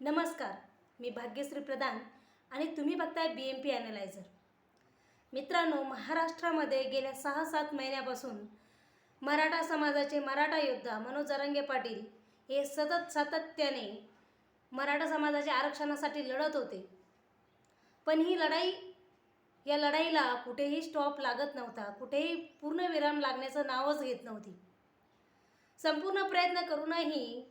नमस्कार मी भाग्यश्री प्रधान आणि तुम्ही बघताय बी एम पी ॲनालायझर मित्रांनो महाराष्ट्रामध्ये गेल्या सहा सात महिन्यापासून मराठा समाजाचे मराठा योद्धा मनोज अरंगे पाटील हे सतत सातत्याने मराठा समाजाच्या आरक्षणासाठी लढत होते. पण ही लढाई या लढाईला कुठेही स्टॉप लागत नव्हता कुठेही पूर्ण विराम लागण्याचं नावच घेत नव्हती. संपूर्ण प्रयत्न करूनही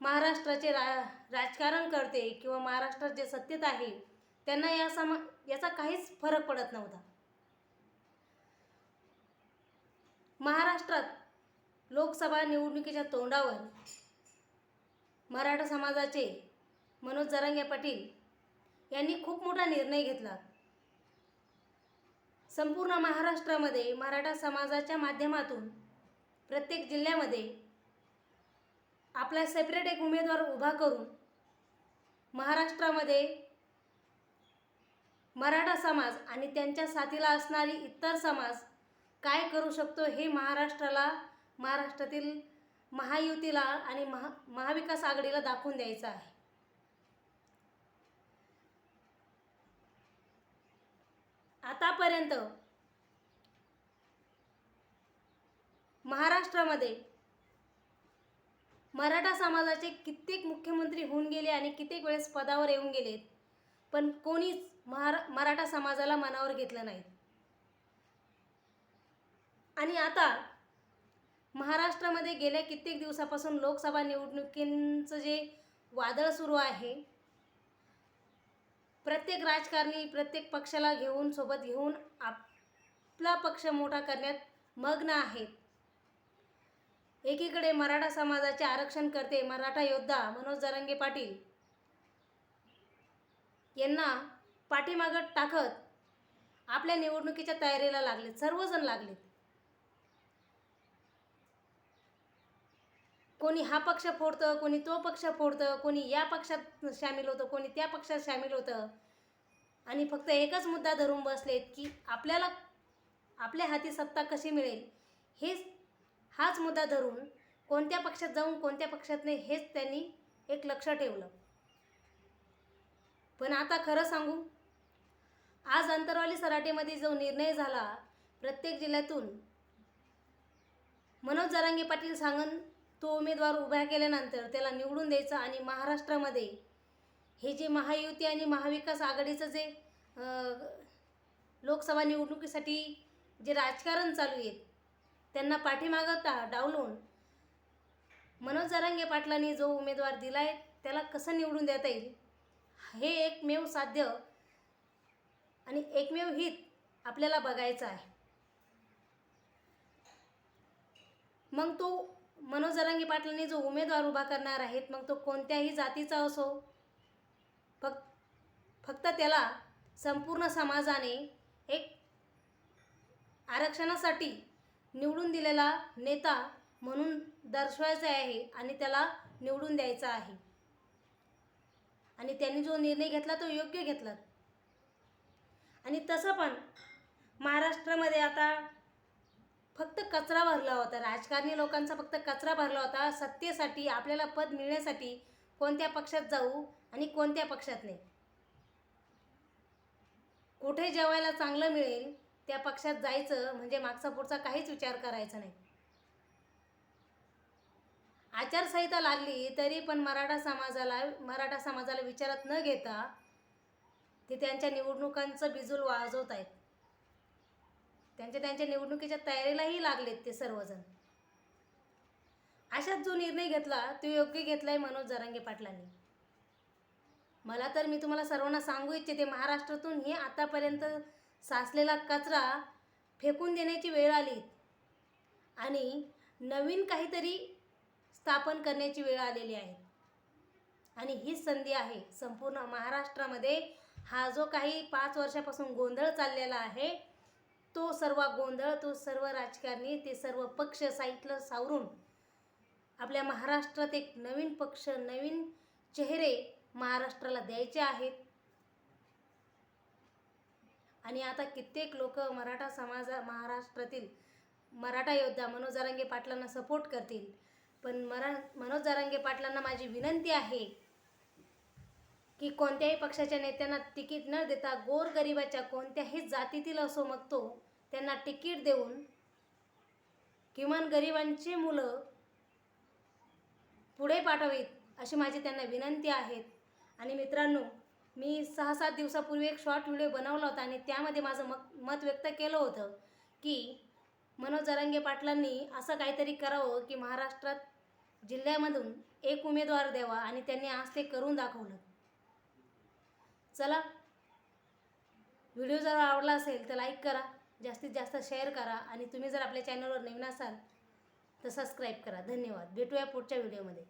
महाराष्ट्राचे रा राजकारण करते किंवा महाराष्ट्रात जे सत्तेत आहे त्यांना या समा याचा काहीच फरक पडत नव्हता. महाराष्ट्रात लोकसभा निवडणुकीच्या तोंडावर मराठा समाजाचे मनोज जरांगे पाटील यांनी खूप मोठा निर्णय घेतला. संपूर्ण महाराष्ट्रामध्ये मराठा समाजाच्या माध्यमातून प्रत्येक जिल्ह्यामध्ये आपला सेपरेट एक उमेदवार उभा करून महाराष्ट्रामध्ये मराठा समाज आणि त्यांच्या साथीला असणारी इतर समाज काय करू शकतो हे महाराष्ट्राला महाराष्ट्रातील महायुतीला आणि महा महाविकास आघाडीला दाखवून द्यायचं आहे. आतापर्यंत महाराष्ट्रामध्ये मराठा समाजाचे कित्येक मुख्यमंत्री होऊन गेले आणि कित्येक वेळेस पदावर येऊन गेलेत पण कोणीच महारा मराठा समाजाला मनावर घेतलं नाही. आणि आता महाराष्ट्रामध्ये गेल्या कित्येक दिवसापासून लोकसभा निवडणुकींचं जे वादळ सुरू आहे प्रत्येक राजकारणी प्रत्येक पक्षाला घेऊन सोबत घेऊन आपला पक्ष मोठा करण्यात मग्न आहेत. एकीकडे मराठा समाजाचे आरक्षण करते मराठा योद्धा मनोज जरांगे पाटील. यांना पाठीमागं टाकत आपल्या निवडणुकीच्या तयारीला लागलेत सर्वजण लागलेत. कोणी हा पक्ष फोडतं कोणी तो पक्ष फोडतं कोणी या पक्षात सामील होतं कोणी त्या पक्षात सामील होतं. आणि फक्त एकच मुद्दा धरून बसलेत की आपल्याला आपल्या हाती सत्ता कशी मिळेल हेच हाच मुद्दा धरून कोणत्या पक्षात जाऊन कोणत्या पक्षात नाही हेच त्यांनी एक लक्ष ठेवलं. पण आता खरं सांगू आज अंतरवाली सराटेमध्ये जो निर्णय झाला प्रत्येक जिल्ह्यातून मनोज जरांगे पाटील सांगन तो उमेदवार उभा केल्यानंतर त्याला निवडून द्यायचं आणि महाराष्ट्रामध्ये हे जे महायुती आणि महाविकास आघाडीचं जे लोकसभा निवडणुकीसाठी जे राजकारण चालू आहे त्यांना पाठीमागता डावलून. मनोज जरांगे पाटलांनी जो उमेदवार दिला आहे त्याला कसं निवडून देता येईल? हे एकमेव साध्य आणि एकमेव हित आपल्याला बघायचं आहे. मग तो मनोज जरांगे पाटलांनी जो उमेदवार उभा करणार आहेत मग तो कोणत्याही जातीचा असो फक्त फक्त त्याला संपूर्ण समाजाने एक आरक्षणासाठी निवडून दिलेला नेता म्हणून दर्शवायचा आहे आणि त्याला निवडून द्यायचा आहे. आणि त्यांनी जो निर्णय घेतला तो योग्य घेतला. आणि तसं पण महाराष्ट्रामध्ये आता फक्त कचरा भरला होता. राजकारणी लोकांचा फक्त कचरा भरला होता. सत्तेसाठी आपल्याला पद मिळण्यासाठी कोणत्या पक्षात जाऊ आणि कोणत्या पक्षात नाही. कुठे जेवायला चांगलं मिळेल त्या पक्षात जायचं म्हणजे मागचा पुढचा काहीच विचार करायचा नाही. आचारसंहिता लागली तरी पण मराठा समाजाला मराठा समाजाला विचारात न घेता ते त्यांच्या निवडणुकांचं बिजूल वाजवत आहेत. त्यांच्या त्यांच्या निवडणुकीच्या तयारीलाही लागलेत ते सर्वजण. अशात जो निर्णय घेतला तो योग्य घेतला आहे मनोज जरांगे पाटलांनी. मला तर मी तुम्हाला सर्वांना सांगू इच्छिते महाराष्ट्रातून हे आतापर्यंत साचलेला कचरा फेकून देण्याची वेळ आली. आणि नवीन काहीतरी स्थापन करण्याची वेळ आलेली आहे. आणि हीच संधी आहे. संपूर्ण महाराष्ट्रामध्ये हा जो काही पाच वर्षापासून गोंधळ चाललेला आहे तो सर्व गोंधळ तो सर्व राजकारणी ते सर्व पक्ष साईटला सावरून आपल्या महाराष्ट्रात एक नवीन पक्ष नवीन चेहरे महाराष्ट्राला द्यायचे आहेत. आणि आता कित्येक लोक मराठा समाजा महाराष्ट्रातील मराठा योद्धा मनोज जारंगे पाटलांना सपोर्ट करतील. पण मरा मनोज जरांगे पाटलांना माझी विनंती आहे की कोणत्याही पक्षाच्या नेत्यांना तिकीट न देता गोरगरिबाच्या कोणत्याही जातीतील असो मग तो त्यांना तिकीट देऊन किमान गरिबांची मुलं पुढे पाठवीत अशी माझी त्यांना विनंती आहेत आणि मित्रांनो मी सहा सात दिवसापूर्वी एक शॉर्ट व्हिडिओ बनवला होता आणि त्यामध्ये माझं मत मत व्यक्त केलं होतं की मनोज जरांगे पाटलांनी असं काहीतरी करावं की महाराष्ट्रात जिल्ह्यामधून एक उमेदवार द्यावा आणि त्यांनी आज ते करून दाखवलं. चला व्हिडिओ जर आवडला असेल तर लाईक करा जास्तीत जास्त शेअर करा आणि तुम्ही जर आपल्या चॅनलवर नवीन असाल तर सबस्क्राईब करा. धन्यवाद. भेटूया पुढच्या व्हिडिओमध्ये